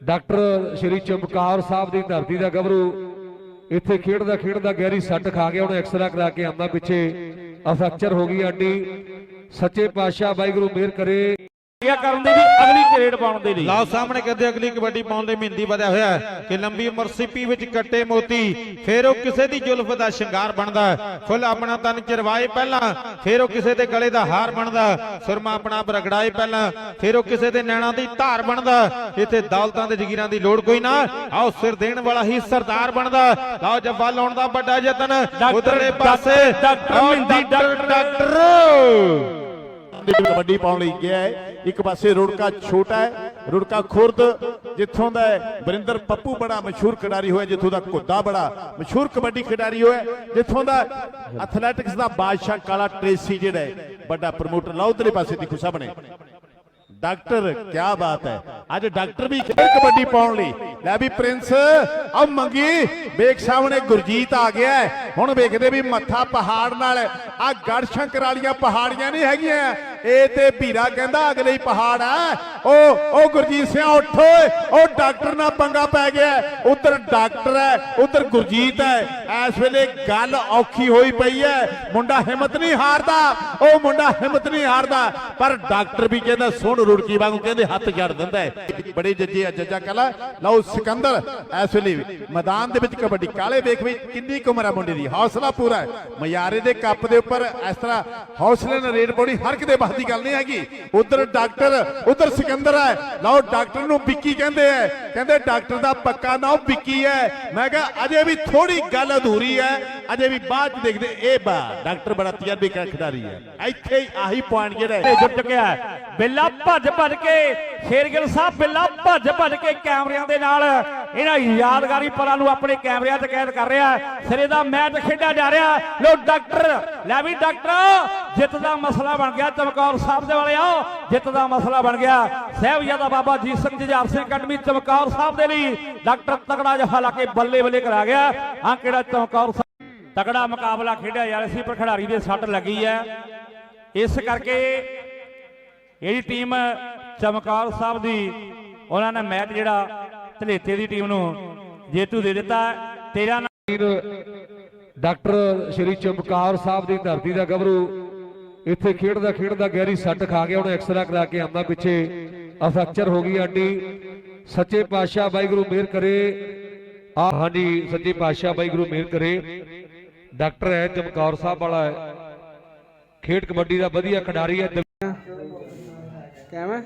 Doctor ਸ਼੍ਰੀ ਚਮਕਾਰ ਸਾਹਿਬ ਦੀ ਧਰਤੀ ਦਾ ਗੱਭਰੂ ਇੱਥੇ ਖੇਡਦਾ ਖੇਡਦਾ ਗਹਿਰੀ ਸੱਟ ਖਾ ਗਿਆ, ਉਹਨੇ ਐਕਸਰਾ ਕਰਾ ਕੇ ਆਂਦਾ ਪਿੱਛੇ। ਅਫੈਕਚਰ ਹੋ ਗਈ ਅੱਡੀ ਸੱਚੇ ਪਾਤਸ਼ਾਹ ਵਾਹਿਗੁਰੂ ਮਿਹਰ ਕਰੇ। ਇਹ ਕਰਨ ਦੇ ਵੀ ਅਗਲੀ ਗ੍ਰੇਡ ਪਾਉਣ ਦੇ ਲਈ ਲਓ ਸਾਹਮਣੇ ਕਹਿੰਦੇ ਅਗਲੀ ਕਬੱਡੀ ਪਾਉਣ ਲਈ ਮਹਿੰਦੀ ਵਧਿਆ ਹੋਇਆ ਹੈ ਕਿ ਲੰਬੀ ਉਮਰ ਸਿੱਪੀ ਵਿੱਚ ਕੱਟੇ ਮੋਤੀ ਫਿਰ ਉਹ ਕਿਸੇ ਦੀ ਜ਼ੁਲਫ ਦਾ ਸ਼ਿੰਗਾਰ ਬਣਦਾ। ਫੁੱਲ ਆਪਣਾ ਤਨ ਚਰਵਾਏ ਪਹਿਲਾਂ ਫਿਰ ਉਹ ਕਿਸੇ ਦੇ ਗਲੇ ਦਾ ਹਾਰ ਬਣਦਾ। ਸੁਰਮਾ ਆਪਣਾ ਆਪ ਰਗੜਾਏ ਪਹਿਲਾਂ ਫਿਰ ਉਹ ਕਿਸੇ ਦੇ ਨੈਣਾਂ ਦੀ ਧਾਰ ਬਣਦਾ। ਇੱਥੇ ਦੌਲਤਾਂ ਦੇ ਜਗੀਰਾਂ ਦੀ ਲੋੜ ਕੋਈ ਨਾ ਆਓ ਸਿਰ ਦੇਣ ਵਾਲਾ ਹੀ ਸਰਦਾਰ ਬਣਦਾ। ਲਓ ਜੱਫਾ ਲਾਉਣ ਦਾ ਵੱਡਾ ਯਤਨ ਉਧਰਲੇ ਪਾਸੇ ਡਾਕਟਰ ਮਹਿੰਦੀ। ਡਾਕਟਰ ਦੇ ਵਿੱਚ ਕਬੱਡੀ ਪਾਉਣ ਲਈ ਗਿਆ ਹੈ। ਇੱਕ ਪਾਸੇ ਰੁੜਕਾ ਛੋਟਾ ਹੈ, ਰੁੜਕਾ ਖੁਰਦ ਜਿੱਥੋਂ ਦਾ ਹੈ, ਵਰਿੰਦਰ ਪੱਪੂ ਬੜਾ ਮਸ਼ਹੂਰ ਖਿਡਾਰੀ ਹੋਇਆ, ਜਿੱਥੋਂ ਦਾ ਘੁੱਦਾ ਬੜਾ ਮਸ਼ਹੂਰ ਕਬੱਡੀ ਖਿਡਾਰੀ ਹੋਇਆ, ਜਿੱਥੋਂ ਦਾ ਐਥਲੈਟਿਕਸ ਦਾ ਬਾਦਸ਼ਾਹ ਕਾਲਾ ਟ੍ਰੇਸੀ ਜਿਹੜਾ ਹੈ, ਵੱਡਾ ਪ੍ਰਮੋਟਰ ਲਾ ਪਾਸੇ ਦੀ ਖੁਸ਼ਾ ਬਣੇ ਡਾਕਟਰ ਕੀ ਬਾਤ ਹੈ। ਅੱਜ ਡਾਕਟਰ ਵੀ ਖੇਡ ਕਬੱਡੀ ਪਾਉਣ ਲਈ। ਲੈ ਵੀ ਪ੍ਰਿੰਸ ਆ ਮੰਗੀ। ਵੇਖ ਸਾਹਮਣੇ ਗੁਰਜੀਤ ਆ ਗਿਆ ਹੁਣ ਵੇਖਦੇ ਵੀ ਮੱਥਾ ਪਹਾੜ ਨਾਲ ਆ ਗੜ ਸ਼ੰਕਰ ਵਾਲੀਆਂ ਪਹਾੜੀਆਂ ਨਹੀਂ ਹੈਗੀਆਂ। ਇਹ ਤੇ ਭੀਰਾ ਕਹਿੰਦਾ ਅਗਲੇ ਹੀ ਪਹਾੜ ਆ। ਉਹ ਉਹ ਗੁਰਜੀਤ ਸਿੰਘ ਉੱਠ ਓਏ। ਉਹ ਡਾਕਟਰ ਨਾਲ ਪੰਗਾ ਪੈ ਗਿਆ। ਉਧਰ ਡਾਕਟਰ ਹੈ, ਉਧਰ ਗੁਰਜੀਤ ਹੈ। ਇਸ ਵੇਲੇ ਗੱਲ ਔਖੀ ਹੋਈ ਪਈ ਹੈ। ਮੁੰਡਾ ਹਿੰਮਤ ਨਹੀਂ ਹਾਰਦਾ। ਉਹ ਮੁੰਡਾ ਹਿੰਮਤ ਨਹੀਂ ਹਾਰਦਾ, ਪਰ ਡਾਕਟਰ ਵੀ ਕਹਿੰਦਾ, ਸੁਣ ਰੁੜਕੀ ਵਾਂਗੂ ਕਹਿੰਦੇ ਹੱਥ ਜੜ ਦਿੰਦਾ ਹੈ। ਬੜੇ ਜੱਜੇ ਆ ਜੱਜਾ ਕਲਾ। ਲਓ ਸਿਕੰਦਰ, ਇਸ ਵੇਲੇ ਮੈਦਾਨ ਦੇ ਵਿੱਚ ਕਬੱਡੀ, ਕਾਲੇ ਵੇਖ ਵੀ ਕਿੰਨੀ ਕੁ ਉਮਰ ਮੁੰਡੇ ਦੀ। ਹੌਸਲਾ ਪੂਰਾ ਹੈ। ਦੇ ਕੱਪ ਦੇ ਉੱਪਰ ਇਸ ਤਰ੍ਹਾਂ ਹੌਸਲੇ ਨਾਲ ਰੇਡ ਬੋੜੀ ਹਰ ਕਿਤੇ ਬਸ ਦੀ ਗੱਲ ਨਹੀਂ ਹੈਗੀ। ਉਧਰ ਡਾਕਟਰ, ਉਧਰ ਸਿਕੰਦਰ ਹੈ। ਲਓ ਡਾਕਟਰ ਨੂੰ ਵਿੱਕੀ ਕਹਿੰਦੇ ਐ ਕਹਿੰਦੇ ਡਾਕਟਰ ਦਾ ਪੱਕਾ ਨਾਮ ਵਿੱਕੀ ਹੈ। ਮੈਂ ਕਿਹਾ, ਅਜੇ ਵੀ ਥੋੜੀ ਗੱਲ ਅਧੂਰੀ ਹੈ। ਅਜੇ ਵੀ ਬਾਅਦ ਚ ਦੇਖਦੇ, ਇਹ ਬਾ, ਡਾਕਟਰ ਬੜਾ ਤਜਰਬੇਕਾਰ ਖਿਡਾਰੀ ਹੈ। ਇੱਥੇ ਆਹੀ ਪੁਆਇੰਟ ਜਿਹੜਾ ਹੈ। ਚੁੱਕਿਆ ਬਿੱਲਾ ਭੱਜ ਭੱਜ ਕੇ ਸ਼ੇਰਗਿੱਲ ਸਾਹਿਬ ਬਿੱਲਾ ਭੱਜ ਭੱਜ ਕੇ ਕੈਮਰਿਆਂ ਦੇ ਨਾਲ ਇਹਨਾਂ ਯਾਦਗਾਰੀ ਪਲਾਂ ਨੂੰ ਆਪਣੇ ਕੈਮਰਿਆਂ 'ਚ ਕੈਦ ਕਰ ਰਿਹਾ ਸਿਰੇ ਦਾ ਮੈਚ ਖੇਡਿਆ ਜਾ ਰਿਹਾ ਲੋ ਡਾਕਟਰ, ਲੈ ਵੀ ਡਾਕਟਰ, ਜਿੱਤ ਦਾ ਮਸਲਾ ਬਣ ਗਿਆ। ਚਮਕੌਰ ਸਾਹਿਬ ਦੇ ਵਾਲੇ ਆਓ, ਜਿੱਤ ਦਾ ਮਸਲਾ ਬਣ ਗਿਆ। ਸਾਹਿਬਜ਼ਾਦਾ ਬਾਬਾ ਜੀਤ ਸਿੰਘ ਜੁਝਾਰ ਸਿੰਘ ਅਕੈਡਮੀ, ਚਮਕੌਰ ਸਾਹਿਬ ਦੇ ਲਈ ਡਾਕਟਰ ਤਕੜਾ ਜਫਾ ਲਾ ਕੇ ਬੱਲੇ ਬੱਲੇ ਕਰਾ ਗਿਆ। ਆ ਕਿਹੜਾ ਚਮਕੌਰ ਸਾਹਿਬ ਤਕੜਾ ਮੁਕਾਬਲਾ ਖੇਡਿਆ ਜਾ ਰਿਹਾ ਸੀ ਪਰ ਖਿਡਾਰੀ ਦੇ ਸੱਟ ਲੱਗੀ ਹੈ। ਇਸ ਕਰਕੇ ਇਹਦੀ ਟੀਮ ਚਮਕੌਰ ਸਾਹਿਬ ਦੀ, ਉਹਨਾਂ ਨੇ ਮੈਚ ਜਿਹੜਾ ਧਲੇਤੇ ਦੀ ਟੀਮ ਨੂੰ ਜੇਤੂ ਦੇ ਦਿੱਤਾ। 13 ਡਾਕਟਰ ਸ਼੍ਰੀ ਚਮਕਾਰ ਸਾਹਿਬ ਦੀ ਧਰਤੀ ਦਾ ਗੱਭਰੂ, ਇੱਥੇ ਖੇਡਦਾ ਖੇਡਦਾ ਗਹਿਰੀ ਸੱਟ ਖਾ ਗਿਆ ਉਹਨੇ ਐਕਸਰਾ ਕਰਾ ਕੇ ਆਂਦਾ ਪਿੱਛੇ। ਅਫੈਕਚਰ ਹੋ ਗਈ ਅੱਡੀ ਸੱਚੇ ਪਾਤਸ਼ਾਹ ਵਾਹਿਗੁਰੂ ਮਿਹਰ ਕਰੇ। ਆ ਹਾਂਜੀ, ਸੱਚੇ ਪਾਤਸ਼ਾਹ ਵਾਹਿਗੁਰੂ ਮਿਹਰ ਕਰੇ। ਡਾਕਟਰ ਹੈ ਚਮਕੌਰ ਸਾਹਿਬ ਵਾਲਾ ਹੈ। ਖੇਡ ਕਬੱਡੀ ਦਾ ਵਧੀਆ ਖਿਡਾਰੀ ਹੈ। ਕਿਵੇਂ?